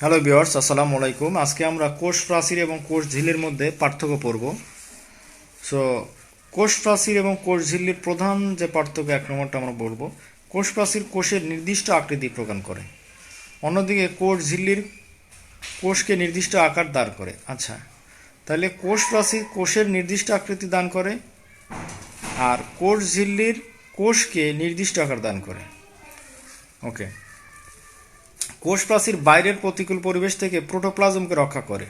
Hello বিয়ার্স আসসালামু আলাইকুম। আজকে আমরা কোষ প্রাচীর এবং কোষ ঝিল্লির মধ্যে পার্থক্য পড়ব। সো কোষ প্রাচীর এবং কোষ ঝিল্লির প্রধান যে পার্থক্য, এক নম্বরটা আমরা বলব, কোষ প্রাচীর কোষের নির্দিষ্ট আকৃতি প্রদান করে। অন্যদিকে কোষ ঝিল্লির কোষকে নির্দিষ্ট আকার দান করে। আচ্ছা তাহলে কোষ প্রাচীর কোষের নির্দিষ্ট আকৃতি দান করে আর কোষ ঝিল্লির কোষকে নির্দিষ্ট আকার দান করে। ওকে কোষ প্রাচীর বাইরের প্রতিকূল পরিবেশ থেকে প্রোটোপ্লাজমকে রক্ষা করে।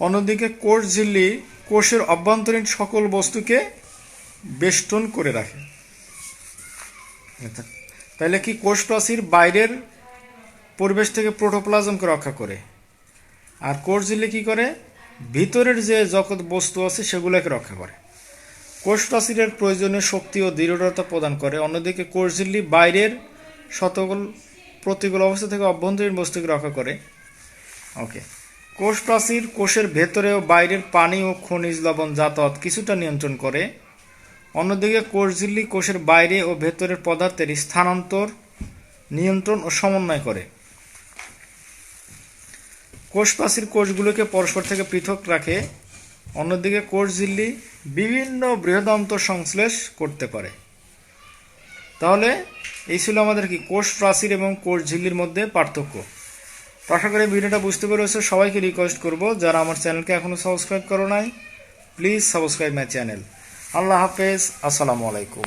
অন্যদিকে কোষ ঝিল্লি কোষের অভ্যন্তরীণ সকল বস্তুকে বেষ্টন করে রাখে। তাহলে কি কোষ প্রাচীর বাইরের পরিবেশ থেকে প্রোটোপ্লাজমকে রক্ষা করে? আর কোষ ঝিল্লি কি করে? ভিতরের যে জগৎ বস্তু আছে সেগুলোকে রক্ষা করে। কোষ প্রাচীরের প্রয়োজনীয় শক্তি ও দৃঢ়তা প্রদান করে। অন্যদিকে কোষ ঝিল্লি বাইরের শতকল প্রতিকূল অবস্থা থেকে অভ্যন্তরীণ বস্তুকে রক্ষা করে। ওকে কোষ প্রাচীর কোষের ভেতরে ও বাইরের পানি ও খনিজ লবণ যাতায়াত কিছুটা নিয়ন্ত্রণ করে। অন্যদিকে কোষ ঝিল্লি কোষের বাইরে ও ভেতরের পদার্থের স্থানান্তর, নিয়ন্ত্রণ ও সমন্বয় করে। কোষ প্রাচীর কোষগুলোকে পরস্পর থেকে পৃথক রাখে। অন্যদিকে কোষ ঝিল্লি বিভিন্ন বৃহদান্ত সংশ্লেষ করতে পারে। তাহলে এই ছিল আমাদের কি কোষ প্রাচীর এবং কোষ ঝিল্লির মধ্যে পার্থক্য। তো আশা করি ভিডিওটা বুঝতে পেরেছ। সবাইকে রিকোয়েস্ট করব, যারা আমার চ্যানেলকে এখনও সাবস্ক্রাইব করো নাই প্লিজ সাবস্ক্রাইব মাই চ্যানেল আল্লাহ হাফেজ, আসসালামু আলাইকুম।